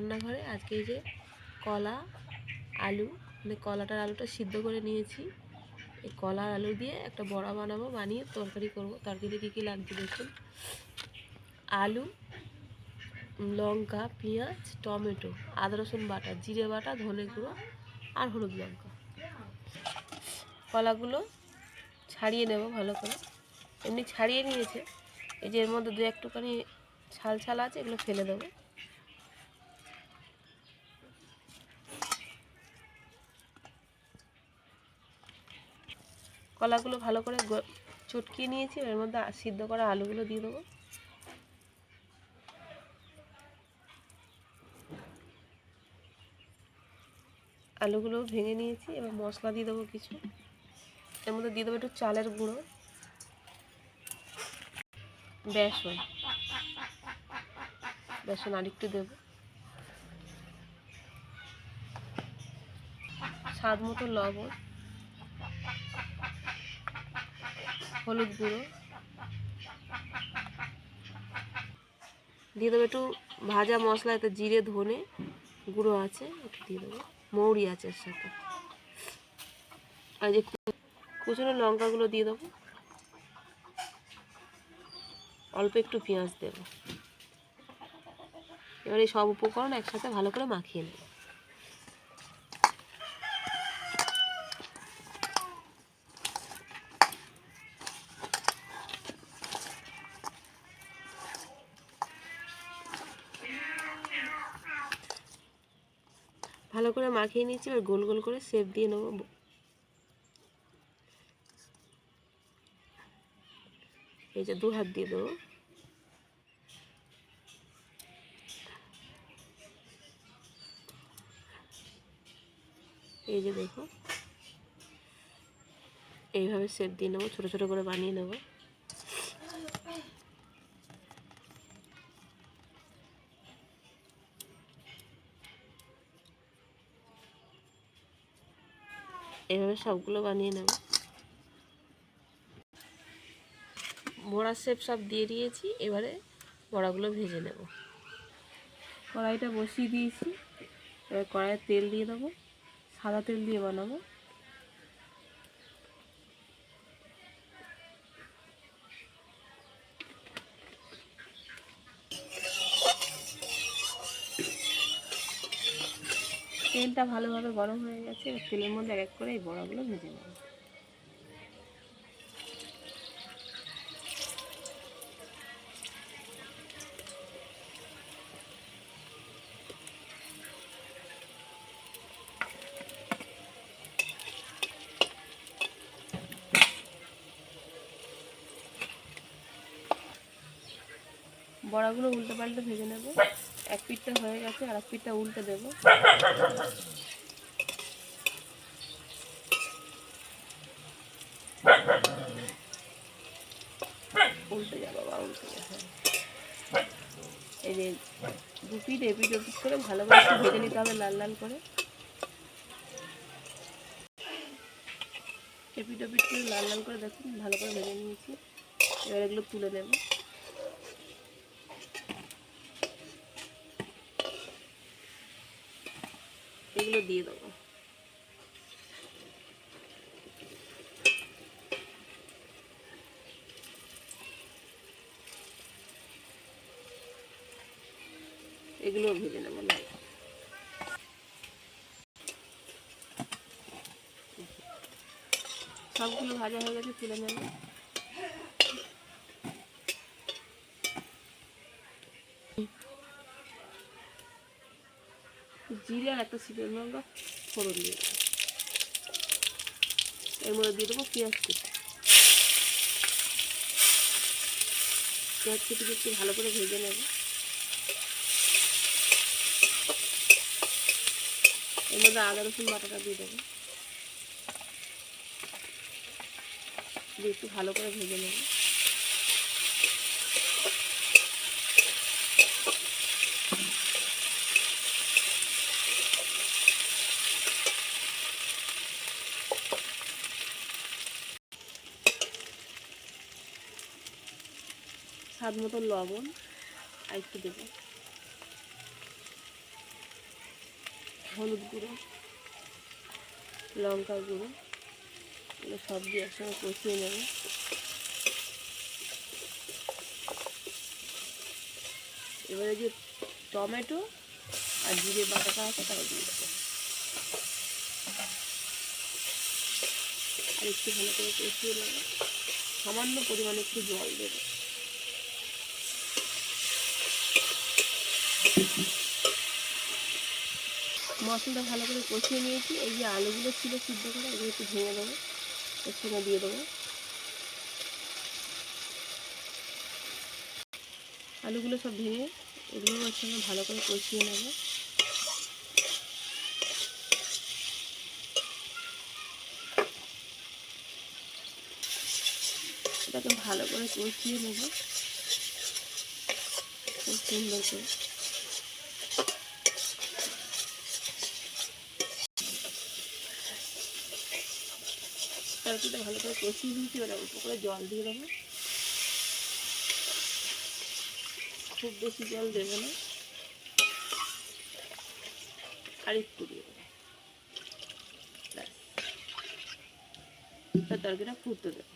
রান্নাঘরে আজকে এই যে কলা, আলু মানে কলাটার আলুটা সিদ্ধ করে নিয়েছি। এই কলা আর আলু দিয়ে একটা বড়া বানাবো, বানিয়ে তরকারি করব। তরকারিতে কী কী লাগবে দেখুন? আলু, লঙ্কা, পেঁয়াজ, টমেটো, আদা, রসুন বাটা, জিরে বাটা, ধনে গুঁড়ো আর হলুদ লঙ্কা। কলাগুলো ছাড়িয়ে নেব ভালো করে। এমনি ছাড়িয়ে নিয়েছে। এই যে এর মধ্যে দু একটুখানি ছাল ছাল আছে, এগুলো ফেলে দেবো। কলাগুলো ভালো করে চটকিয়ে নিয়েছি, এর মধ্যে সিদ্ধ করা আলুগুলো দিয়ে দেবো। আলুগুলো ভেঙে নিয়েছি, এবার মশলা দিয়ে দেবো কিছু। এর মধ্যে দিয়ে দেবো একটু চালের গুঁড়ো। বেসন। বেসন আরেকটু দেবো। স্বাদ মতো লবণ। হলুদ গুঁড়ো। দিয়ে দেবো একটু ভাজা মশলা এতে জিরে, ধনে গুঁড়ো আছে, একটু দিয়ে দেবো। মৌরি আছে এর সাথে। আর যে কুচনো লঙ্কাগুলো দিয়ে দেবো। অল্প একটু পেঁয়াজ দেবো। এবার এই সব উপকরণ একসাথে ভালো করে মাখিয়ে নেব। ভালো করে মাখিয়ে নিয়েছি, এবার গোল গোল করে সেপ দিয়ে নেব। এই যে দু হাত দিয়ে দেবো। এই যে দেখো, এইভাবে সেপ দিয়ে নেব, ছোটো ছোটো করে বানিয়ে নেব। এইভাবে সবগুলো বানিয়ে নেব। বড়া শেপ সব দিয়ে দিয়েছি, এবারে বড়াগুলো ভেজে নেব। কড়াইটা বসিয়ে দিয়েছি, এবার কড়াইয়ে তেল দিয়ে দেবো, সাদা তেল দিয়ে বানাবো। তেলটা ভালোভাবে গরম হয়ে গেছে তেলের মধ্যে এক এক করে এই বড়াগুলো ভেজে নেব। বড়াগুলো উল্টে পাল্টে ভেজে নেব। এক পিঠটা হয়ে গেছে, আর এক পিঠটা উল্টে দেবো। উল্টে যা বাবা উল্টে যা। এই যে দু পিঠ এপিট ওপিট করে ভালো করে ভেজে নিতে হবে লাল লাল করে। এপিট ওপিট করে লাল লাল করে দেখুন, ভালো করে ভেজে নিয়েছি। এবার এগুলো তুলে নেব। এগুলো দিয়ে দেবো। এগুলো ভেজে নেব সবগুলো ভাজা হয়ে গেছে তুলে নেব। জিরে আর একটা সিটের লঙ্কা, ফোড়ন দিয়ে দেবো। এর মধ্যে দিয়ে দেবো পেঁয়াজ কুচি। পেঁয়াজ কুচিকে একটু ভালো করে ভেজে নেব। এর মধ্যে আদা, রসুন, বাটাটা দিয়ে দেবো। দিয়ে একটু ভালো করে ভেজে নেব। স্বাদ মতো লবণ আর একটু দেবো। হলুদ গুঁড়ো লঙ্কা গুঁড়ো, এগুলো সব দিয়ে একসঙ্গে কষিয়ে নেবে। এবারে যে টমেটো আর জিরে বাটাটা আছে তাও দিয়ে দেবো। আর একটু ভালো করে কষিয়ে নেবে। সামান্য পরিমাণে একটু জল দেবে। মশলাটা ভালো করে কষিয়ে নিয়েছি। এই যে আলুগুলো ছিল সিদ্ধ করে, এগুলো একটু ভেঙে দেবো। এর সঙ্গে দিয়ে দেবো। আলুগুলো সব ভেঙে এগুলো ওর সঙ্গে ভালো করে কষিয়ে নেব। এটাকে ভালো করে কষিয়ে নেব। খুব সুন্দর করে। তরকারিটা ভালো করে কষিয়ে দিয়েছি এবার অল্প করে জল দিয়ে দেবো। খুব বেশি জল দেবে না। আর একটু দিয়ে দেবো। তরকারিটা ফুটতে দেবো।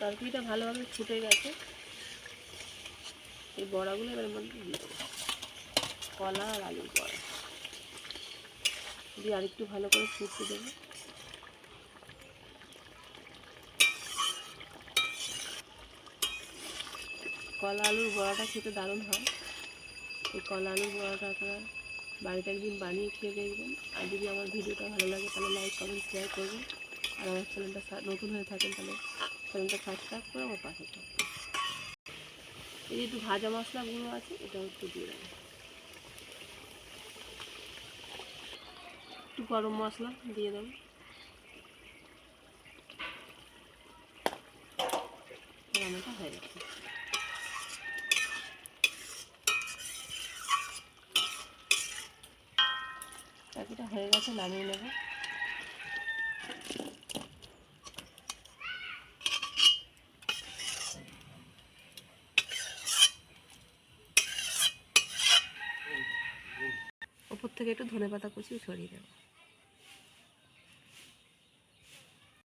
তরকারিটা ভালোভাবে ফুটে গেছে। এই বড়াগুলো এবার মধ্যে দিয়ে দেবো। কলা আর আলুর বড়া। দিয়ে আরেকটু ভালো করে ফুটতে দেবো। কলা আলুর বড়াটা খেতে দারুণ হয়। এই কলা আলুর বড়াটা আপনারা বাড়িতে একদিন বানিয়ে খেয়ে দেখবেন। আর যদি আমার ভিডিওটা ভালো লাগে, তাহলে লাইক কমেন্ট শেয়ার করবেন। আর আমার চ্যানেলটা নতুন হয়ে থাকেন, তাহলে চ্যানেলটা সাবস্ক্রাইব করে আমার পাশে থাকবেন। এই একটু ভাজা মশলা গুঁড়ো আছে, এটাও একটু দিয়ে দেবেন একটু গরম মশলা দিয়ে দেবো। রান্নাটা হয়ে গেছে। তরকারিটা হয়ে গেছে, নামিয়ে নেব। ওপর থেকে একটু ধনে পাতা কুচিও ছড়িয়ে দেবো।